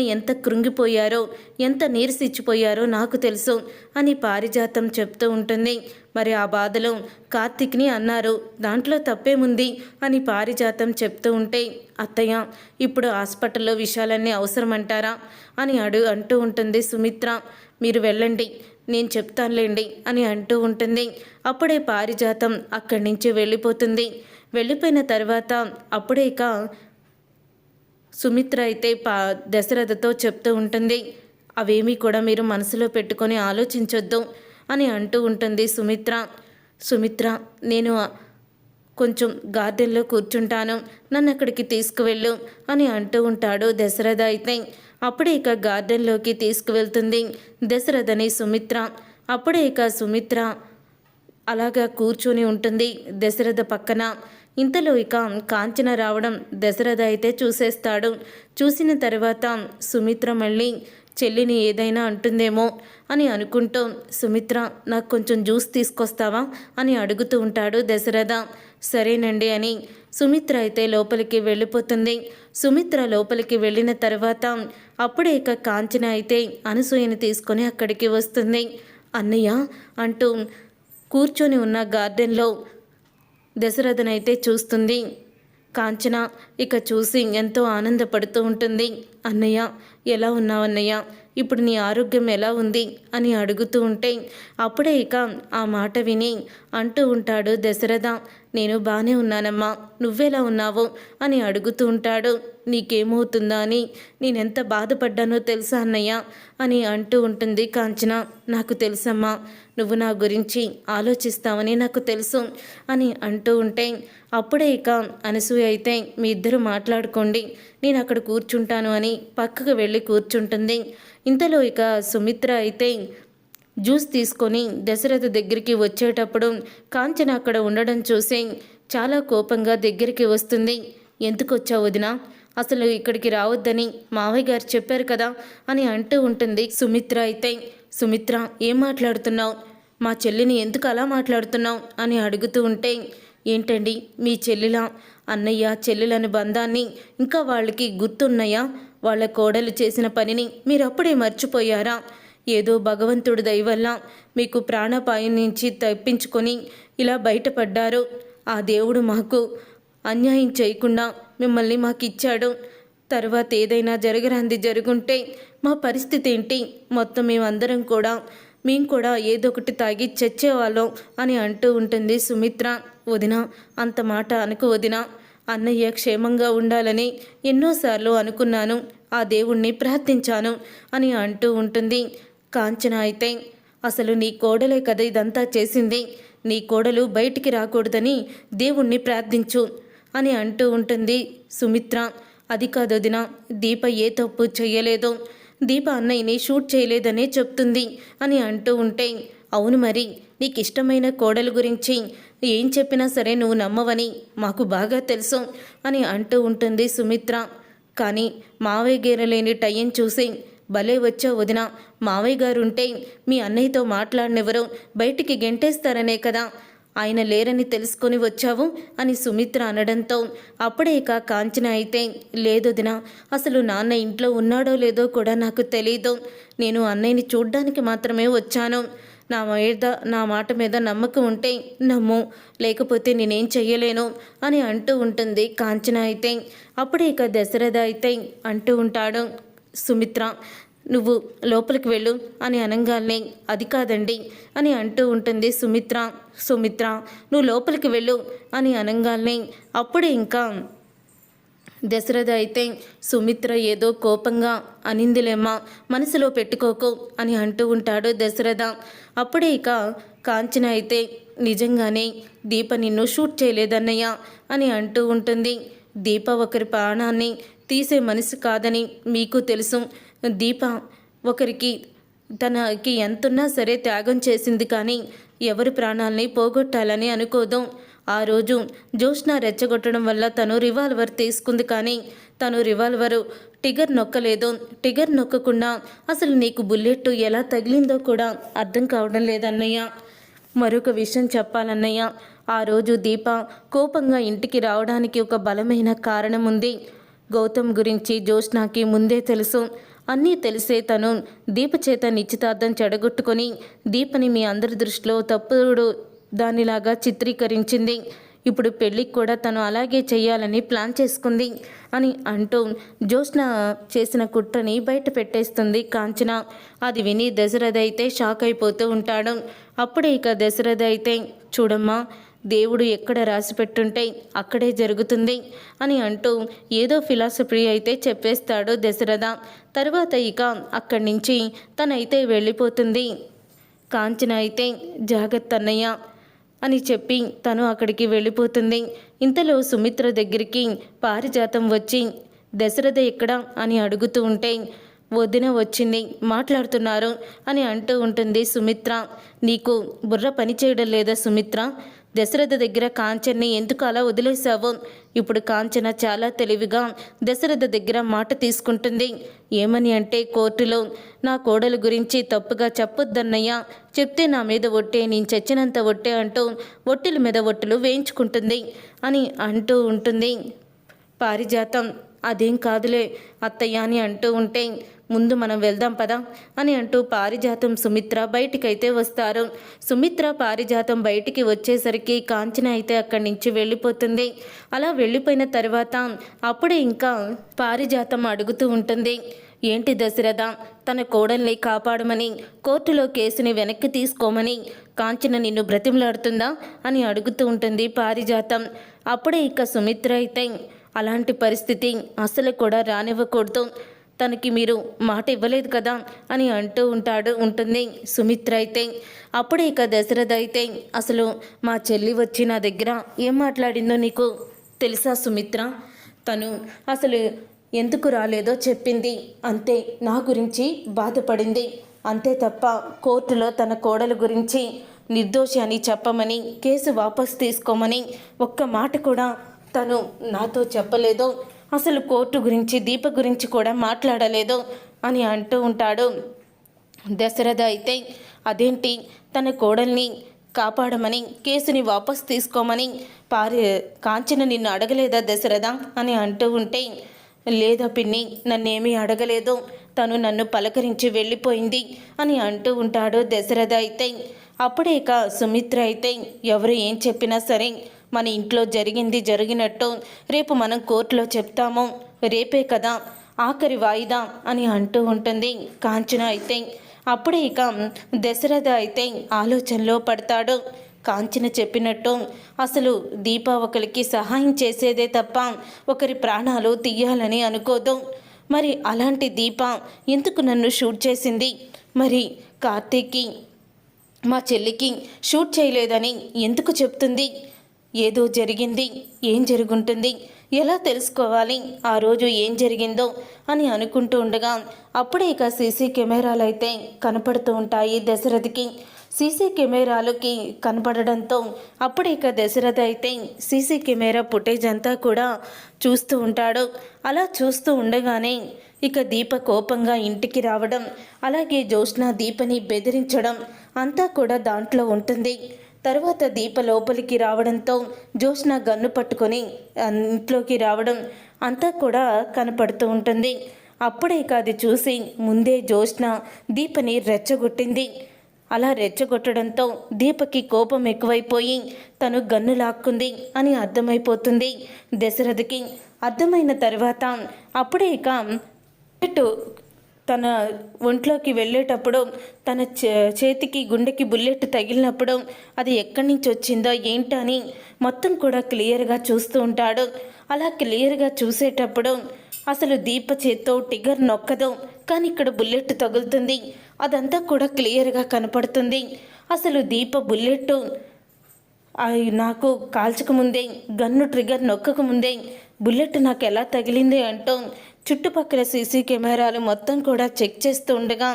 ఎంత కృంగిపోయారో ఎంత నీరసిచ్చిపోయారో నాకు తెలుసు అని పారిజాతం చెప్తూ ఉంటుంది. మరి ఆ బాధలో కార్తిక్ని అన్నారు దాంట్లో తప్పేముంది? అని పారిజాతం చెప్తూ ఉంటే అత్తయ్య ఇప్పుడు హాస్పిటల్లో విషయాలన్నీ అవసరమంటారా? అని అడు అంటూ ఉంటుంది సుమిత్ర. మీరు వెళ్ళండి నేను చెప్తానులేండి అని అంటూ ఉంటుంది. అప్పుడే పారిజాతం అక్కడి నుంచి వెళ్ళిపోతుంది. వెళ్ళిపోయిన తర్వాత అప్పుడే ఇక సుమిత్ర అయితే పా దశరథతో చెప్తూ ఉంటుంది అవేమీ కూడా మీరు మనసులో పెట్టుకొని ఆలోచించొద్దు అని అంటూ ఉంటుంది సుమిత్ర. సుమిత్ర నేను కొంచెం గార్డెన్లో కూర్చుంటాను నన్ను అక్కడికి తీసుకువెళ్ళు అని అంటూ ఉంటాడు దశరథ అయితే. అప్పుడే ఇక గార్డెన్లోకి తీసుకువెళ్తుంది దశరథని సుమిత్ర. అప్పుడే ఇక సుమిత్ర అలాగా కూర్చొని ఉంటుంది దశరథ పక్కన. ఇంతలో ఇక కాంచన రావడం దశరథ అయితే చూసేస్తాడు. చూసిన తర్వాత సుమిత్ర మళ్ళీ చెల్లిని ఏదైనా అంటుందేమో అని అనుకుంటూ సుమిత్ర నాకు కొంచెం జ్యూస్ తీసుకొస్తావా? అని అడుగుతూ ఉంటాడు దశరథ. సరేనండి అని సుమిత్ర అయితే లోపలికి వెళ్ళిపోతుంది. సుమిత్ర లోపలికి వెళ్ళిన తర్వాత అప్పుడే ఇక కాంచన అయితే అనసూయని తీసుకొని అక్కడికి వస్తుంది. అన్నయ్య అంటూ కూర్చొని ఉన్న గార్డెన్లో దశరథనైతే చూస్తుంది. కాంచన ఇక చూసి ఎంతో ఆనందపడుతూ ఉంటుంది. అన్నయ్య ఎలా ఉన్నావు అన్నయ్య? ఇప్పుడు నీ ఆరోగ్యం ఎలా ఉంది? అని అడుగుతూ ఉంటే అప్పుడే ఇక ఆ మాట విని అంటూ ఉంటాడు దశరథ. నేను బాగానే ఉన్నానమ్మా. నువ్వెలా ఉన్నావు? అని అడుగుతూ ఉంటాడు. నీకేమవుతుందా అని? నేనెంత బాధపడ్డానో తెలుసా అన్నయ్య? అని అంటూ ఉంటుంది కాంచన. నాకు తెలుసమ్మా. నువ్వు నా గురించి ఆలోచిస్తావని నాకు తెలుసు అని అంటూ ఉంటే అప్పుడే ఇక అనసూయ అయితే మీ ఇద్దరు మాట్లాడుకోండి. నేను అక్కడ కూర్చుంటాను అని పక్కకు వెళ్ళి కూర్చుంటుంది. ఇంతలో ఇక సుమిత్ర అయితే జ్యూస్ తీసుకొని దశరథ దగ్గరికి వచ్చేటప్పుడు కాంచన అక్కడ ఉండడం చూసి చాలా కోపంగా దగ్గరికి వస్తుంది. ఎందుకు వచ్చావు వదినా? అసలు ఇక్కడికి రావద్దని మావయ్య గారు చెప్పారు కదా అని అంటూ ఉంటుంది సుమిత్ర అయితే. సుమిత్ర ఏం మాట్లాడుతున్నావు? మా చెల్లిని ఎందుకు అలా మాట్లాడుతున్నావు? అని అడుగుతూ ఉంటే ఏంటండి మీ చెల్లిలా? అన్నయ్య చెల్లెలని బంధాన్ని ఇంకా వాళ్ళకి గుర్తున్నాయా? వాళ్ళ కోడలు చేసిన పనిని మీరు అప్పుడే మర్చిపోయారా? ఏదో భగవంతుడి దయవల్ల మీకు ప్రాణాపాయం నుంచి తప్పించుకొని ఇలా బయటపడ్డారు. ఆ దేవుడు మాకు అన్యాయం చేయకుండా మిమ్మల్ని మాకు ఇచ్చాడు తర్వాత ఏదైనా జరగరాంది జరుగుంటే మా పరిస్థితి ఏంటి? మొత్తం మేమందరం కూడా మేము కూడా ఏదో ఒకటి తాగి చచ్చేవాళ్ళం అని అంటూ ఉంటుంది సుమిత్ర. వదిన అంత మాట అనుకు వదిన. అన్నయ్య క్షేమంగా ఉండాలని ఎన్నోసార్లు అనుకున్నాను. ఆ దేవుణ్ణి ప్రార్థించాను అని అంటూ ఉంటుంది. కాంచన అయితే అసలు నీ కోడలే కదా ఇదంతా చేసింది. నీ కోడలు బయటికి రాకూడదని దేవుణ్ణి ప్రార్థించు అని అంటూ ఉంటుంది సుమిత్ర. అది కాదు దిన దీప ఏ తప్పు చెయ్యలేదో దీప అన్నయ్యని షూట్ చేయలేదనే చెప్తుంది అని అంటూ ఉంటే అవును మరి నీకు ఇష్టమైన కోడలు గురించి ఏం చెప్పినా సరే నువ్వు నమ్మవని మాకు బాగా తెలుసు అని అంటూ ఉంటుంది సుమిత్ర. కానీ మావయ్య గేరలేని టైం చూసి భలే వచ్చా వదిన. మావయ్య గారు ఉంటే మీ అన్నయ్యతో మాట్లాడినెవరో బయటికి గెంటేస్తారనే కదా. ఆయన లేరని తెలుసుకొని వచ్చావు అని సుమిత్ర అనడంతో అప్పుడే ఇక కాంచన అయితే లేదొదిన అసలు నాన్న ఇంట్లో ఉన్నాడో లేదో కూడా నాకు తెలీదు. నేను అన్నయ్యని చూడ్డానికి మాత్రమే వచ్చాను. నా మీద నా మాట మీద నమ్మకం ఉంటే నమ్ము లేకపోతే నేనేం చెయ్యలేను అని అంటూ ఉంటుంది కాంచన అయితే. అప్పుడే ఇక దశరథ అయితే అంటూ ఉంటాడు. సుమిత్ర నువ్వు లోపలికి వెళ్ళు అని అనగానే అది కాదండి అని అంటూ ఉంటుంది సుమిత్ర. సుమిత్ర నువ్వు లోపలికి వెళ్ళు అని అనగానే అప్పుడే ఇంకా దశరథ అయితే సుమిత్ర ఏదో కోపంగా అనిందిలేమ్మా మనసులో పెట్టుకోకు అని అంటూ ఉంటాడు దశరథ. అప్పుడే ఇక కాంచన అయితే నిజంగానే దీప నిన్ను షూట్ చేయలేదన్నయ్య అని అంటూ ఉంటుంది. దీప ఒకరి ప్రాణాన్ని తీసే మనసు కాదని మీకు తెలుసు. దీప ఒకరికి తనకి ఎంతున్నా సరే త్యాగం చేసింది కానీ ఎవరి ప్రాణాలని పోగొట్టాలని అనుకోదు. ఆ రోజు జోష్న రెచ్చగొట్టడం వల్ల తను రివాల్వర్ తీసుకుంది కానీ తను రివాల్వరు టిగర్ నొక్కలేదు. టిగర్ నొక్కకుండా అసలు నీకు బుల్లెట్ ఎలా తగిలిందో కూడా అర్థం కావడం లేదన్నయ్య. మరొక విషయం చెప్పాలన్నయ్య. ఆ రోజు దీప కోపంగా ఇంటికి రావడానికి ఒక బలమైన కారణం ఉంది. గౌతమ్ గురించి జ్యోత్స్నాకి ముందే తెలుసు. అన్నీ తెలిసే తను దీప చేత నిశ్చితార్థం చెడగొట్టుకొని దీపని మీ అందరి దృష్టిలో తప్పుడు దానిలాగా చిత్రీకరించింది. ఇప్పుడు పెళ్ళికి కూడా తను అలాగే చేయాలని ప్లాన్ చేసుకుంది అని అంటూ జ్యోత్స్న చేసిన కుట్రని బయట పెట్టేస్తుంది కాంచన. అది విని దశరథ అయితే షాక్ అయిపోతూ ఉంటాడు. అప్పుడే ఇక దశరథ అయితే చూడమ్మా దేవుడు ఎక్కడ రాసి పెట్టుంటే అక్కడే జరుగుతుంది అని అంటూ ఏదో ఫిలాసఫీ అయితే చెప్పేస్తాడు దశరథ. తర్వాత ఇక అక్కడి నుంచి తనైతే వెళ్ళిపోతుంది. కాంచన అయితే జాగ్రత్త అన్నయ్య అని చెప్పి తను అక్కడికి వెళ్ళిపోతుంది. ఇంతలో సుమిత్ర దగ్గరికి పారిజాతం వచ్చి దశరథ ఎక్కడ? అని అడుగుతూ ఉంటే వదిన వచ్చింది. మాట్లాడుతున్నారు అని అంటూ ఉంటుంది సుమిత్ర. నీకు బుర్ర పని చేయడం లేదా సుమిత్ర? దశరథ దగ్గర కాంచన్ని ఎందుకు అలా వదిలేశావు? ఇప్పుడు కాంచన చాలా తెలివిగా దశరథ దగ్గర మాట తీసుకుంటుంది. ఏమని అంటే కోర్టులో నా కోడలు గురించి తప్పుగా చెప్పొద్దన్నయ్యా. చెప్తే నా మీద ఒట్టే నేను చచ్చినంత ఒట్టే అంటూ ఒట్టెల మీద ఒట్టులు వేయించుకుంటుంది అని అంటూ ఉంటుంది. పారిజాతం అదేం కాదులే అత్తయ్య అని అంటూ ఉంటే ముందు మనం వెళ్దాం పదా అని అంటూ పారిజాతం సుమిత్ర బయటికైతే వస్తారు. సుమిత్ర పారిజాతం బయటికి వచ్చేసరికి కాంచన అయితే అక్కడి నుంచి వెళ్ళిపోతుంది. అలా వెళ్ళిపోయిన తర్వాత అప్పుడే ఇంకా పారిజాతం అడుగుతూ ఉంటుంది. ఏంటి దశరథ తన కోడల్ని కాపాడమని కోర్టులో కేసుని వెనక్కి తీసుకోమని కాంచన నిన్ను బ్రతిమలాడుతుందా అని అడుగుతూ ఉంటుంది పారిజాతం. అప్పుడే ఇక సుమిత్ర అయితే అలాంటి పరిస్థితి అసలు కూడా రానివ్వకూడదు. తనకి మీరు మాట ఇవ్వలేదు కదా అని అంటూ ఉంటాడు ఉంటుంది. సుమిత్ర అయితే అప్పుడే ఇక దశరథ అయితే అసలు మా చెల్లి వచ్చి నా దగ్గర ఏం మాట్లాడిందో నీకు తెలుసా సుమిత్ర? తను అసలు ఎందుకు రాలేదో చెప్పింది. అంతే నా గురించి బాధపడింది. అంతే తప్ప కోర్టులో తన కోడలు గురించి నిర్దోషి అని చెప్పమని కేసు వాపసు తీసుకోమని ఒక్క మాట కూడా తను నాతో చెప్పలేదు అసలు కోర్టు గురించి దీప గురించి కూడా మాట్లాడలేదు అని అంటూ ఉంటాడు. దశరథ అయితే అదేంటి? తన కోడల్ని కాపాడమని కేసుని వాపస్ తీసుకోమని పారి కాంచన నిన్ను అడగలేదా దశరథ అని అంటూ ఉంటే లేదా పిన్ని నన్నేమీ అడగలేదు. తను నన్ను పలకరించి వెళ్ళిపోయింది అని అంటూ ఉంటాడు దశరథ అయితే. అప్పుడే సుమిత్ర అయితే ఎవరు ఏం చెప్పినా సరే మన ఇంట్లో జరిగింది జరిగినట్టు రేపు మనం కోర్టులో చెప్తాము. రేపే కదా ఆఖరి వాయిదా అని అంటూ ఉంటుంది. కాంచన అయితే అప్పుడే ఇక దశరథ అయితే ఆలోచనలో పడతాడు. కాంచన చెప్పినట్టు అసలు దీప ఒకరికి సహాయం చేసేదే తప్ప ఒకరి ప్రాణాలు తీయాలని అనుకోదు. మరి అలాంటి దీప ఎందుకు నన్ను షూట్ చేసింది? మరి కార్తీక్కి మా చెల్లికి షూట్ చేయలేదని ఎందుకు చెప్తుంది? ఏదో జరిగింది ఏం జరుగుంటుంది ఎలా తెలుసుకోవాలి ఆ రోజు ఏం జరిగిందో అని అనుకుంటూ ఉండగా అప్పుడే ఇక సీసీ కెమెరాలు అయితే కనపడుతూ ఉంటాయి దశరథకి. సీసీ కెమెరాలకి కనపడడంతో అప్పుడే ఇక దశరథ అయితే సీసీ కెమెరా ఫుటేజ్ అంతా కూడా చూస్తూ ఉంటాడు. అలా చూస్తూ ఉండగానే ఇక దీప కోపంగా ఇంటికి రావడం అలాగే జ్యోత్స్న దీపని బెదిరించడం అంతా కూడా దాంట్లో ఉంటుంది. తర్వాత దీప లోపలికి రావడంతో జ్యోత్స్న గన్ను పట్టుకొని ఇంట్లోకి రావడం అంతా కూడా కనపడుతూ ఉంటుంది. అప్పుడే కాదు అది చూసి ముందే జ్యోత్స్న దీపని రెచ్చగొట్టింది. అలా రెచ్చగొట్టడంతో దీపకి కోపం ఎక్కువైపోయి తను గన్ను లాక్కుంది అని అర్థమైపోతుంది. దశరథకి అర్థమైన తర్వాత అప్పుడే ఇక బుల్లెట్ తన ఒంట్లోకి వెళ్ళేటప్పుడు తన చేతికి గుండెకి బుల్లెట్ తగిలినప్పుడు అది ఎక్కడి నుంచి వచ్చిందో ఏంటని మొత్తం కూడా క్లియర్గా చూస్తూ ఉంటాడు. అలా క్లియర్గా చూసేటప్పుడు అసలు దీప చేత్తో టిగర్ నొక్కదు కానీ ఇక్కడ బుల్లెట్ తగులుతుంది. అదంతా కూడా క్లియర్గా కనపడుతుంది. అసలు దీప బుల్లెట్ నాకు కాల్చకముందే గన్ను ట్రిగర్ నొక్కకముందే బుల్లెట్ నాకు ఎలా తగిలింది అంటూ చుట్టుపక్కల సీసీ కెమెరాలు మొత్తం కూడా చెక్ చేస్తూ ఉండగా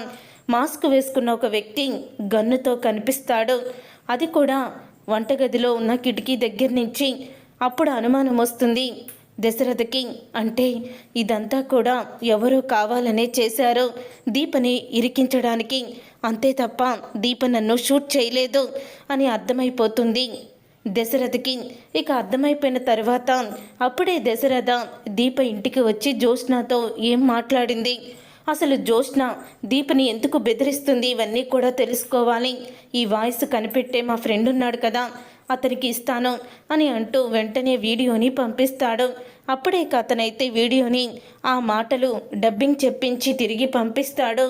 మాస్క్ వేసుకున్న ఒక వ్యక్తి గన్నుతో కనిపిస్తాడు. అది కూడా వంటగదిలో ఉన్న కిటికీ దగ్గర నుంచి. అప్పుడు అనుమానం వస్తుంది దశరథకి అంటే ఇదంతా కూడా ఎవరో కావాలనే చేశారో దీపని ఇరికించడానికి. అంతే తప్ప దీప నన్ను షూట్ చేయలేదు అని అర్థమైపోతుంది. దశరథకి ఇక అర్థమైపోయిన తర్వాత అప్పుడే దశరథ దీప ఇంటికి వచ్చి జ్యోత్స్నాతో ఏం మాట్లాడింది? అసలు జ్యోత్స్న దీపని ఎందుకు బెదిరిస్తుంది? ఇవన్నీ కూడా తెలుసుకోవాలి. ఈ వాయిస్ కనిపెట్టే మా ఫ్రెండ్ ఉన్నాడు కదా అతనికి ఇస్తాను అని అంటూ వెంటనే వీడియోని పంపిస్తాడు. అప్పుడే అతనైతే వీడియోని ఆ మాటలు డబ్బింగ్ చెప్పించి తిరిగి పంపిస్తాడు.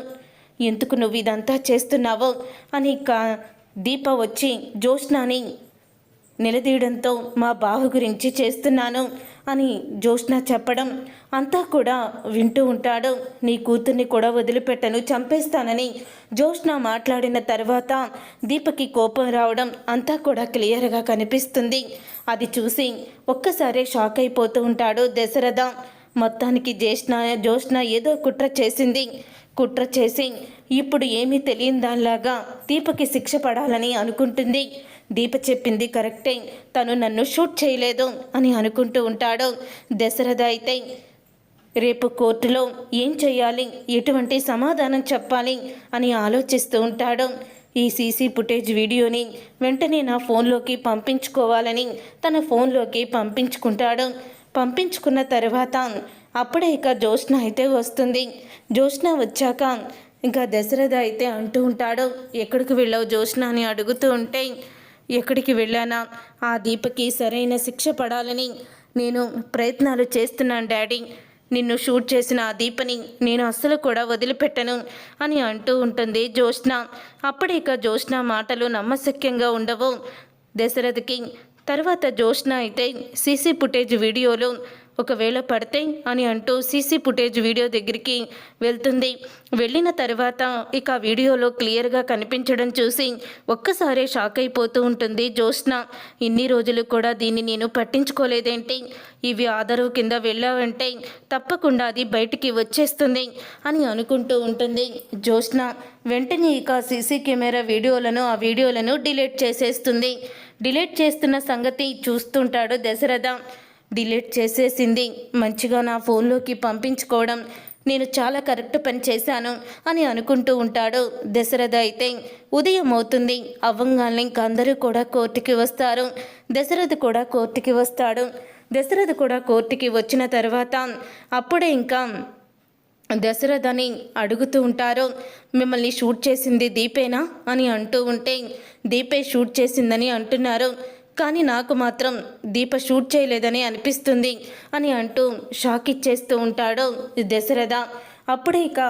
ఎందుకు నువ్వు ఇదంతా చేస్తున్నావో? అని కా దీప వచ్చి జ్యోత్స్నాని నిలదీయడంతో మా బావ గురించి చేస్తున్నాను అని జ్యోష్ణ చెప్పడం అంతా కూడా వింటూ ఉంటాడు. నీ కూతుర్ని కూడా వదిలిపెట్టను చంపేస్తానని జ్యోష్ణ మాట్లాడిన తర్వాత దీపకి కోపం రావడం అంతా కూడా క్లియర్గా కనిపిస్తుంది. అది చూసి ఒక్కసారే షాక్ అయిపోతూ ఉంటాడు దశరథ. మొత్తానికి జ్యేష్ణ జ్యోత్స్న ఏదో కుట్ర చేసింది. కుట్ర చేసి ఇప్పుడు ఏమీ తెలియని దానిలాగా దీపకి శిక్ష పడాలని అనుకుంటుంది. దీప చెప్పింది కరెక్టే. తను నన్ను షూట్ చేయలేదు అని అనుకుంటూ ఉంటాడు. దశరథ అయితే రేపు కోర్టులో ఏం చేయాలి ఎటువంటి సమాధానం చెప్పాలి? అని ఆలోచిస్తూ ఉంటాడు. ఈ సీసీ ఫుటేజ్ వీడియోని వెంటనే నా ఫోన్లోకి పంపించుకోవాలని తన ఫోన్లోకి పంపించుకుంటాడు. పంపించుకున్న తర్వాత అప్పుడే ఇక జ్యోత్స్న అయితే వస్తుంది. జ్యోష్ణ వచ్చాక ఇంకా దశరథ అయితే అంటూ ఉంటాడు ఎక్కడికి వెళ్ళావు జ్యోత్స్న? అని అడుగుతూ ఉంటే ఎక్కడికి వెళ్ళానా? ఆ దీపకి సరైన శిక్ష పడాలని నేను ప్రయత్నాలు చేస్తున్నాను డాడీ. నిన్ను షూట్ చేసిన ఆ దీపని నేను అస్సలు కూడా వదిలిపెట్టను అని అంటూ ఉంటుంది జ్యోత్స్న. ఇక జ్యోత్స్న మాటలు నమ్మశక్యంగా ఉండవు. దశరథకి తర్వాత జ్యోత్స్న అయితే సీసీ ఫుటేజ్ వీడియోలో ఒకవేళ పడితే అని అంటూ సీసీ ఫుటేజ్ వీడియో దగ్గరికి వెళ్తుంది. వెళ్ళిన తర్వాత ఇక వీడియోలో క్లియర్గా కనిపించడం చూసి ఒక్కసారే షాక్ అయిపోతూ ఉంటుంది జ్యోత్స్న. ఇన్ని రోజులు కూడా దీన్ని నేను పట్టించుకోలేదేంటి? ఇవి ఆధారు కింద వెళ్ళావంటే తప్పకుండా అది బయటికి వచ్చేస్తుంది అని అనుకుంటూ ఉంటుంది జ్యోత్స్న. వెంటనే ఇక సీసీ కెమెరా వీడియోలను ఆ వీడియోలను డిలీట్ చేసేస్తుంది. డిలీట్ చేస్తున్న సంగతి చూస్తుంటాడు దశరథ. డిలీట్ చేసేసింది. మంచిగా నా ఫోన్లోకి పంపించుకోవడం నేను చాలా కరెక్ట్ పని చేశాను అని అనుకుంటూ ఉంటాడు. దశరథ అయితే ఉదయం అవుతుంది. అవ్వంగానే అందరూ కూడా కోర్టుకి వస్తారు. దశరథ కూడా కోర్టుకి వస్తాడు. దశరథ కూడా కోర్టుకి వచ్చిన తర్వాత అప్పుడే ఇంకా దశరథని అడుగుతూ ఉంటారు. మిమ్మల్ని షూట్ చేసింది దీపేనా? అని అంటూ ఉంటే దీపే షూట్ చేసిందని అంటున్నారు. కానీ నాకు మాత్రం దీప షూట్ చేయలేదని అనిపిస్తుంది అని అంటూ షాక్ ఇచ్చేస్తూ ఉంటాడు దశరథ. అప్పుడే ఇక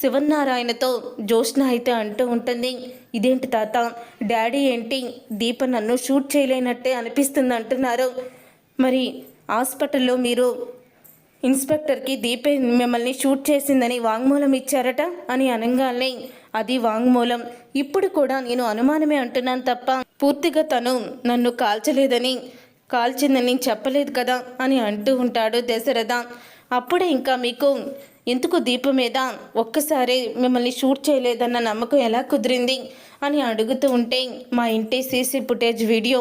శివనారాయణతో జోష్న అయితే అంటూ ఉంటుంది ఇదేంటి తాత డాడీ ఏంటి? దీప నన్ను షూట్ చేయలేనట్టే అనిపిస్తుంది అంటున్నారు. మరి హాస్పిటల్లో మీరు ఇన్స్పెక్టర్కి దీపే మిమ్మల్ని షూట్ చేసిందని వాంగ్మూలం ఇచ్చారట? అని అనగానే అది వాంగ్మూలం. ఇప్పుడు కూడా నేను అనుమానమే అంటున్నాను తప్ప పూర్తిగా తను నన్ను కాల్చలేదని కాల్చిందని చెప్పలేదు కదా అని అంటూ ఉంటాడు దశరథ. అప్పుడే ఇంకా మీకు ఎందుకు దీపం మీద ఒక్కసారి మిమ్మల్ని షూట్ చేయలేదన్న నమ్మకం ఎలా కుదిరింది అని అడుగుతూ ఉంటే మా ఇంటి సీసీ ఫుటేజ్ వీడియో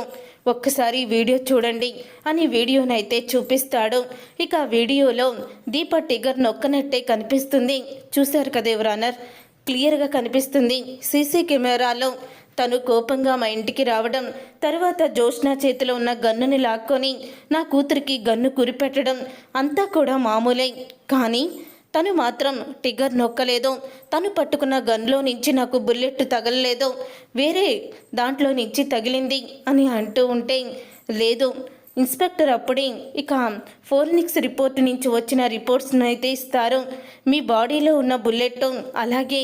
ఒక్కసారి వీడియో చూడండి అని వీడియోనైతే చూపిస్తాడు. ఇక ఆ వీడియోలో దీప టిగర్ నొక్కనట్టే కనిపిస్తుంది. చూశారు కదా ఎవరన్నర్ క్లియర్గా కనిపిస్తుంది. సీసీ కెమెరాలో తను కోపంగా మా ఇంటికి రావడం తర్వాత జోష్న చేతిలో ఉన్న గన్నుని లాక్కొని నా కూతురికి గన్ను కురిపెట్టడం అంతా కూడా మామూలే. కానీ తను మాత్రం టిగర్ నొక్కలేదో. తను పట్టుకున్న గన్లో నుంచి నాకు బుల్లెట్ తగలలేదో. వేరే దాంట్లో నుంచి తగిలింది అని అంటూ ఉంటే లేదు ఇన్స్పెక్టర్ అప్పుడే ఇక ఫోరెనిక్స్ రిపోర్ట్ నుంచి వచ్చిన రిపోర్ట్స్ను అయితే ఇస్తారు. మీ బాడీలో ఉన్న బుల్లెట్ అలాగే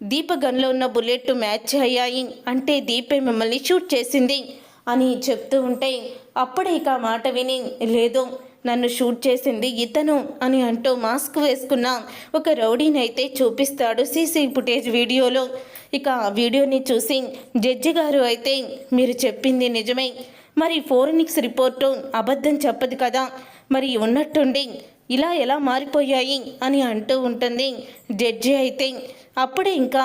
దీప గన్లో ఉన్న బుల్లెట్ మ్యాచ్ అయ్యాయి. అంటే దీపే మిమ్మల్ని షూట్ చేసింది అని చెప్తూ ఉంటే అప్పుడే ఇక మాట విని లేదు నన్ను షూట్ చేసింది ఇతను అని అంటూ మాస్క్ వేసుకున్న ఒక రౌడీని అయితే చూపిస్తాడు సీసీ ఫుటేజ్ వీడియోలో. ఇక ఆ వీడియోని చూసి జడ్జి గారు అయితే మీరు చెప్పింది నిజమే. మరి ఫోరెనిక్స్ రిపోర్టు అబద్ధం చెప్పదు కదా? మరి ఉన్నట్టుండి ఇలా ఎలా మారిపోయాయి అని అంటూ ఉంటుంది జడ్జి అయితే. అప్పుడే ఇంకా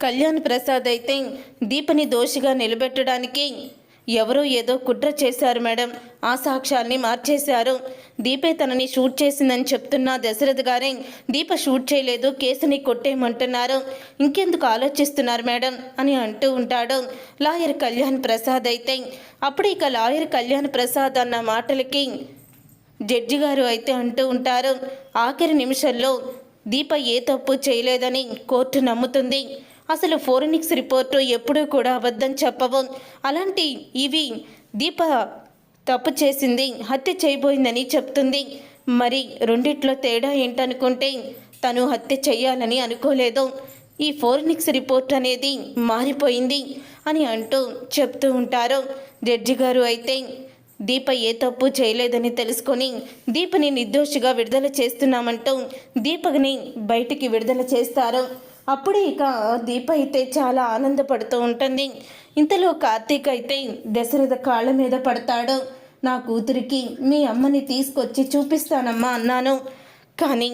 కళ్యాణ్ ప్రసాద్ అయితే దీపని దోషిగా నిలబెట్టడానికి ఎవరో ఏదో కుట్ర చేశారు మేడం. ఆ సాక్ష్యాన్ని మార్చేశారు. దీపే తనని షూట్ చేసిందని చెప్తున్న దశరథ్ గారే దీప షూట్ చేయలేదు కేసుని కొట్టేయమంటున్నారు. ఇంకెందుకు ఆలోచిస్తున్నారు మేడం? అని అంటూ ఉంటాడు. లాయర్ కళ్యాణ్ ప్రసాద్ అయితే అప్పుడు ఇక లాయర్ కళ్యాణ్ ప్రసాద్ అన్న మాటలకి జడ్జి గారు అయితే అంటూ ఉంటారు. ఆఖరి నిమిషంలో దీప ఏ తప్పు చేయలేదని కోర్టు నమ్ముతుంది. అసలు ఫోరెనిక్స్ రిపోర్టు ఎప్పుడూ కూడా అబద్ధం చెప్పవు. అలాంటి ఇవి దీప తప్పు చేసింది హత్య చేయబోయిందని చెప్తుంది. మరి రెండిట్లో తేడా ఏంటనుకుంటే తను హత్య చేయాలని అనుకోలేదు. ఈ ఫోరెనిక్స్ రిపోర్ట్ అనేది మారిపోయింది అని అంటూ చెప్తూ ఉంటారు. జడ్జి గారు అయితే దీప ఏ తప్పు చేయలేదని తెలుసుకొని దీపని నిర్దోషిగా విడుదల చేస్తున్నామంటూ దీపని బయటికి విడుదల చేస్తారు. అప్పుడు ఇక దీప అయితే చాలా ఆనందపడుతూ ఉంటుంది. ఇంతలో కార్తీక్ అయితే దశరథ కాళ్ళ మీద పడతాడు. నా కూతురికి మీ అమ్మని తీసుకొచ్చి చూపిస్తానమ్మా అన్నాను. కానీ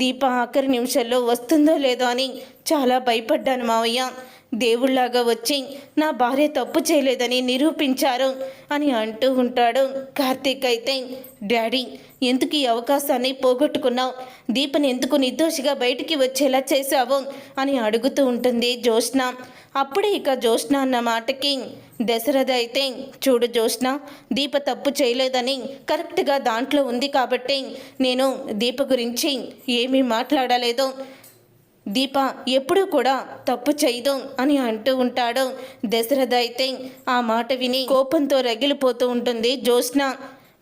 దీప ఆఖరి నిమిషంలో వస్తుందో లేదో అని చాలా భయపడ్డాను మావయ్య. దేవుళ్ళాగా వచ్చి నా భార్య తప్పు చేయలేదని నిరూపించారు అని అంటూ ఉంటాడు. కార్తీక్ అయితే డాడీ ఎందుకు ఈ అవకాశాన్ని పోగొట్టుకున్నావు? దీపని ఎందుకు నిర్దోషిగా బయటికి వచ్చేలా చేశావు? అని అడుగుతూ ఉంటుంది జ్యోత్స్న. అప్పుడే ఇక జ్యోత్స్న అన్న మాటకి దశరథ అయితే చూడు జ్యోత్స్న దీప తప్పు చేయలేదని కరెక్ట్గా దాంట్లో ఉంది కాబట్టి నేను దీప గురించి ఏమీ మాట్లాడలేదు. దీప ఎప్పుడూ కూడా తప్పు చేయదు అని అంటూ ఉంటాడు. దశరథ అయితే ఆ మాట విని కోపంతో రగిలిపోతూ ఉంటుంది. జ్యోత్స్న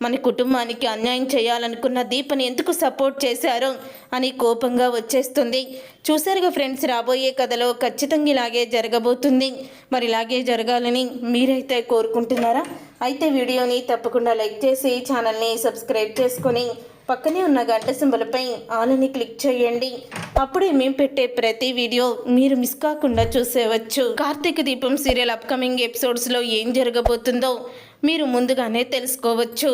మన కుటుంబానికి అన్యాయం చేయాలనుకున్న దీపని ఎందుకు సపోర్ట్ చేశారు అని కోపంగా వచ్చేస్తుంది. చూసారుగా ఫ్రెండ్స్ రాబోయే కథలో ఖచ్చితంగా ఇలాగే జరగబోతుంది. మరి ఇలాగే జరగాలని మీరైతే కోరుకుంటున్నారా? అయితే వీడియోని తప్పకుండా లైక్ చేసి ఛానల్ని సబ్స్క్రైబ్ చేసుకొని పక్కనే ఉన్న గంట సింబలపై ఆలని క్లిక్ చేయండి. అప్పుడే మేము పెట్టే ప్రతి వీడియో మీరు మిస్ కాకుండా చూసేవచ్చు. కార్తీక దీపం సీరియల్ అప్కమింగ్ ఎపిసోడ్స్లో ఏం జరగబోతుందో మీరు ముందుగానే తెలుసుకోవచ్చు.